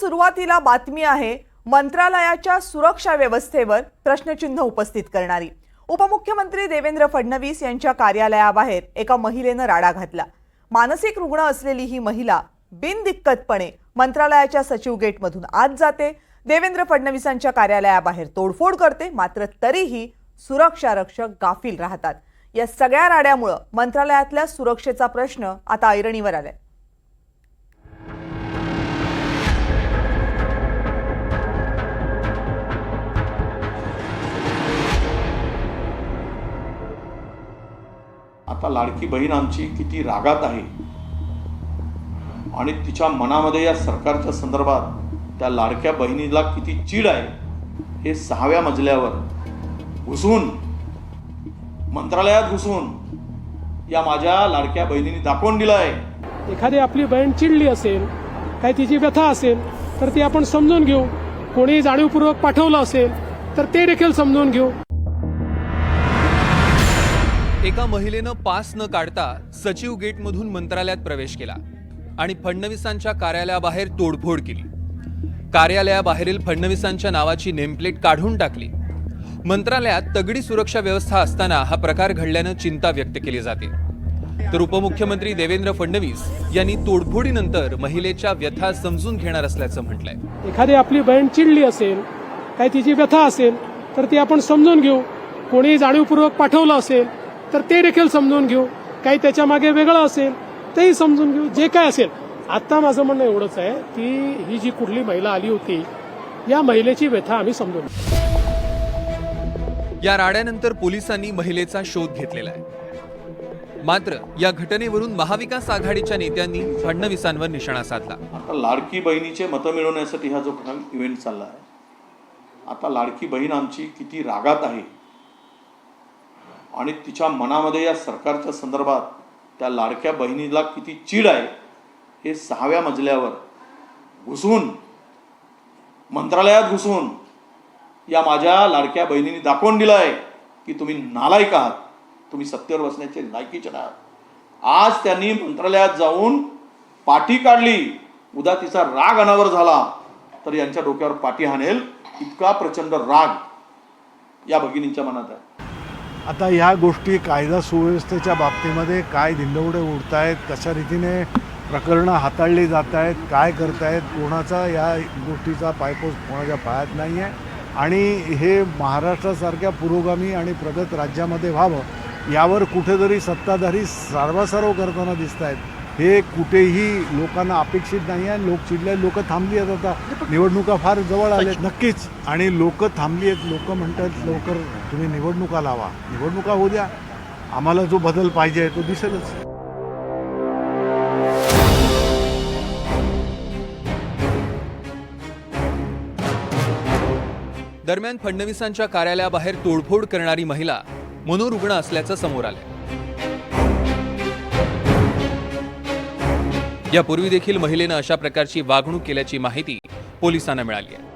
सुरुवातीला बातमी आहे मंत्रालयाच्या सुरक्षा व्यवस्थेवर प्रश्नचिन्ह उपस्थित करणारी. उपमुख्यमंत्री देवेंद्र फडणवीस यांच्या कार्यालयाबाहेर एका महिलेनं राडा घातला. मानसिक रुग्ण असलेली ही महिला बिनदिक्कतपणे मंत्रालयाच्या सचिव गेटमधून आत जाते. देवेंद्र फडणवीसांच्या कार्यालयाबाहेर तोडफोड करते मात्र तरीही सुरक्षा रक्षक गाफील राहतात. या सगळ्या राड्यामुळं मंत्रालयातल्या सुरक्षेचा प्रश्न आता ऐरणीवर आलाय. आता लाडकी बहीण आमची किती रागात आहे. आणि तिच्या मनामध्ये या सरकारच्या संदर्भात त्या लाडक्या बहिणीला किती चीड आहे हे सहाव्या मजल्यावर घुसून मंत्रालयात घुसून या माझ्या लाडक्या बहिणीने दाखवून दिलं आहे. एखादी आपली बहीण चिडली असेल काही तिची व्यथा असेल तर ती आपण समजून घेऊ. कोणी जाणीवपूर्वक पाठवलं असेल तर ते देखील समजून घेऊ. एका महिलेनं पास न काढता सचिव गेटमधून मंत्रालयात प्रवेश केला आणि फडणवीसांच्या कार्यालयाबाहेर तोडफोड केली. कार्यालयाबाहेरील फडणवीसांच्या नावाची नेमप्लेट काढून टाकली. मंत्रालयात तगडी सुरक्षा व्यवस्था असताना हा प्रकार घडल्यानं चिंता व्यक्त केली जाते. तर उपमुख्यमंत्री देवेंद्र फडणवीस यांनी तोडफोडीनंतर महिलेच्या व्यथा समजून घेणार असल्याचं म्हटलंय. एखादी आपली बहीण चिडली असेल काही तिची व्यथा असेल तर ती आपण समजून घेऊ. कोणी जाणीवपूर्वक पाठवलं असेल तर ते देखील समजून घेऊ. काही त्याच्यामागे वेगळं असेल तेही समजून घेऊ. जे काय असेल. आता माझं म्हणणं एवढंच आहे की ही जी कुठली महिला आली होती या महिलेची व्यथा आम्ही समजून घेऊ. या राड्यानंतर पोलिसांनी महिलेचा शोध घेतलेला आहे. मात्र या घटनेवरून महाविकास आघाडीच्या नेत्यांनी फडणवीसांवर निशाणा साधला. आता लाडकी बहिणीचे मतं मिळवण्यासाठी हा जो इव्हेंट चालला आहे आता लाडकी बहीण आमची किती रागात आहे आणि तिच्या मनामध्ये या सरकारच्या संदर्भात त्या लाडक्या बहिणीला किती चीड आहे हे सहाव्या मजल्यावर घुसून मंत्रालयात घुसून या माझ्या लाडक्या बहिणीने दाखवून दिलं आहे की तुम्ही नालायक आहात तुम्ही सत्तेवर बसण्याचे लायकीचे आहात. आज त्यांनी मंत्रालयात जाऊन पाठी काढली उद्या तिचा राग अनावर झाला तर यांच्या डोक्यावर पाठी हाणेल इतका प्रचंड राग या भगिनींच्या मनात आहे. आता ह्या गोष्टी कायदा सुव्यवस्थेच्या बाबतीमध्ये काय धिंडवडे उडत आहेत कशा रीतीने प्रकरणं हाताळली जात आहेत काय करतायत कोणाचा या गोष्टीचा पायपोस कोणाच्या पायात नाही आहे आणि हे महाराष्ट्रासारख्या पुरोगामी आणि प्रगत राज्यामध्ये व्हावं यावर कुठेतरी सत्ताधारी सर्वासर्व करताना दिसत आहेत हे कुठेही लोकांना अपेक्षित नाही आहे. लोक चिडले लोक थांबली आहेत आता. निवडणुका फार जवळ आलेत. नक्कीच. आणि लोक थांबली आहेत. लोक म्हणतात लवकर तुम्ही निवडणुका लावा. निवडणुका होऊ द्या. आम्हाला जो बदल पाहिजे तो दिसेलच. दरम्यान फडणवीसांच्या कार्यालयाबाहेर तोडफोड करणारी महिला मनोरुग्ण असल्याचं समोर आलंय. यापूर्वी देखील महिलेनं अशा प्रकारची वागणूक केल्याची माहिती पोलिसांना मिळाली आहे.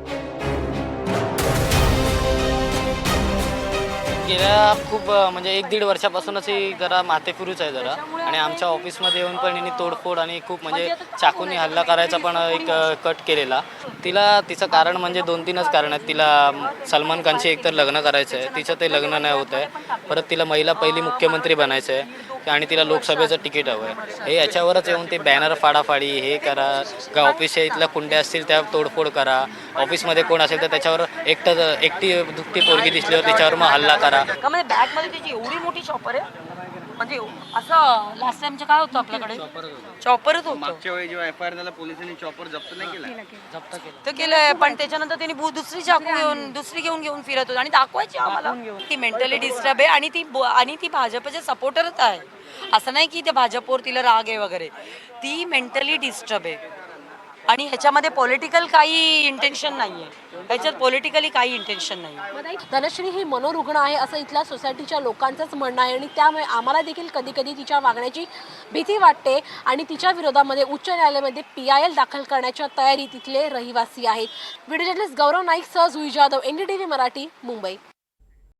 गेल्या खूप म्हणजे एक दीड वर्षापासूनच ही जरा माथेफिरूच आहे जरा. आणि आमच्या ऑफिसमध्ये येऊन पण हिने तोडफोड आणि खूप म्हणजे चाकूनी हल्ला करायचा पण एक कट केलेला. तिला तिचं कारण म्हणजे दोन तीनच कारण आहेत. तिला सलमान खानशी एकतर लग्न करायचं आहे तिचं ते लग्न नाही होत आहे परत तिला महिला पहिली मुख्यमंत्री बनायचं आहे आणि तिला लोकसभेचं तिकीट हवं आहे हे याच्यावरच येऊन ते बॅनर फाडाफाडी हे करा. का ऑफिसच्या इथल्या कुंड्या असतील त्या तोडफोड करा. ऑफिसमध्ये कोण असेल तर त्याच्यावर एकटं एकटी दुखती पोरगी दिसल्यावर त्याच्यावर मग हल्ला करा. का म्हणजे बॅगमध्ये त्याची एवढी मोठी शॉपर आहे? म्हणजे असं लास्ट टाइमचं काय होतं आपल्याकडे? चॉपरच होतं. मागच्या वेळी जेव्हा एफ आय आर झाला पोलिसांनी चॉपर जप्त नाही केला? जप्त केलं. तर केलंय पण त्याच्यानंतर त्यांनी बु- दुसरी चाकू घेऊन दुसरी घेऊन घेऊन फिरत होते. आणि दाखवायची आम्हाला ती मेंटली डिस्टर्ब आहे आणि ती ब- आणि ती भाजपचे सपोर्टरच आहे. असं नाही की त्या भाजपवर तिला राग आहे वगैरे. ती मेंटली डिस्टर्ब आहे. आणि ह्याच्यामध्ये पॉलिटिकल काही इंटेन्शन नाहीये. ह्याच्यात पॉलिटिकली काही इंटेन्शन नाही धनश्री ही मनोरुग्ण आहे असं इथल्या सोसायटीच्या लोकांचंच म्हणणं आहे आणि त्यामुळे आम्हाला देखील कधी कधी तिच्या वागण्याची भीती वाटते आणि तिच्या विरोधामध्ये उच्च न्यायालयामध्ये पी आय एल दाखल करण्याच्या तयारी तिथले रहिवासी आहेत. व्हिडिओ जर्नलिस्ट गौरव नाईक सहज हुई Jadhav N D T V Marathi Mumbai.